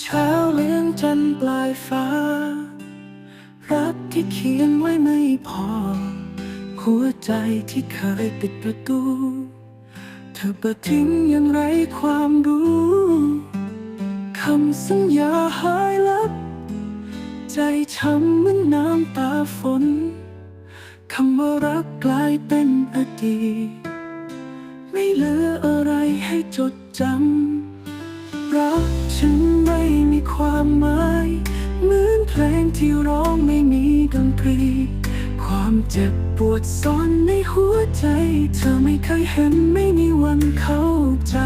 เช้าเลี้ยงจนปลายฟ้า รักที่เขียนไว้ไม่พอ หัวใจที่เคยปิดประตู เธอเปิดทิ้งอยังไรความรู้คำสัญญาหายลับ ใจช้ำเหมือนน้ำตาฝนคำว่ารักกลายเป็นอดีตไม่เหลืออะไรให้จดจำ เพลงที่ร้องไม่มีดนตรี ความเจ็บปวดซ่อนในหัวใจ เธอไม่เคยเห็นไม่มีวันเข้าใจ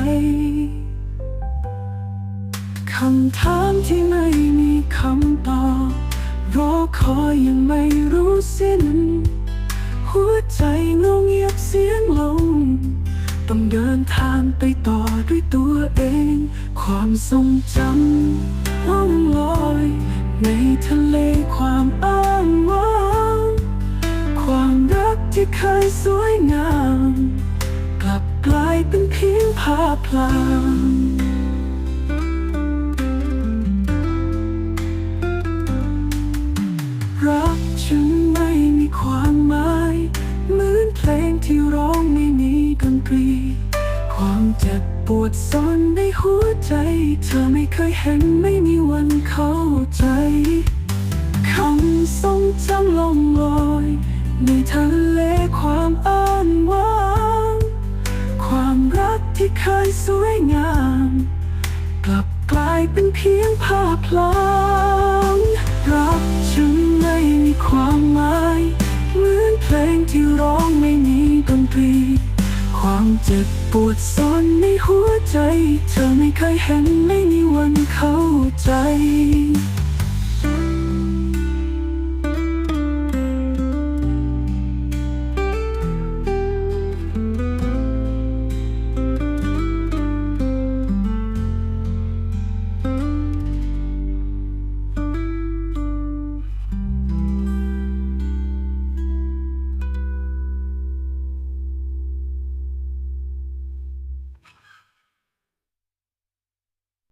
คำถามที่ไม่มีคำตอบรอคอยยังไม่รู้สิ้น หัวใจเงาเงียบเสียงลง ต้องเดินทางไปต่อด้วยตัวเอง ความทรงจำล่องลอย ในทะเลความอ้างว้างความรักที่เคยสวยงาม กลับกลายเป็นเพียงภาพลางรักฉันไม่มีความหมายเหมือนเพลงที่ร้องไม่มีดนตรี ความเจ็บ ปวดซ่อนในหัวใจ เธอไม่เคยเห็นไม่มีวันเข้าใจคำทรงจำลงลอยในทะเลความอ้างว้างความรักที่เคยสวยงาม กลับกลายเป็นเพียงภาพลางรักฉันไม่มีความหมาย เหมือนเพลงที่ร้องไม่มีดนตรี เจ็บปวดซ่อนในหัวใจ เธอไม่เคยเห็นไม่มีวันเข้าใจ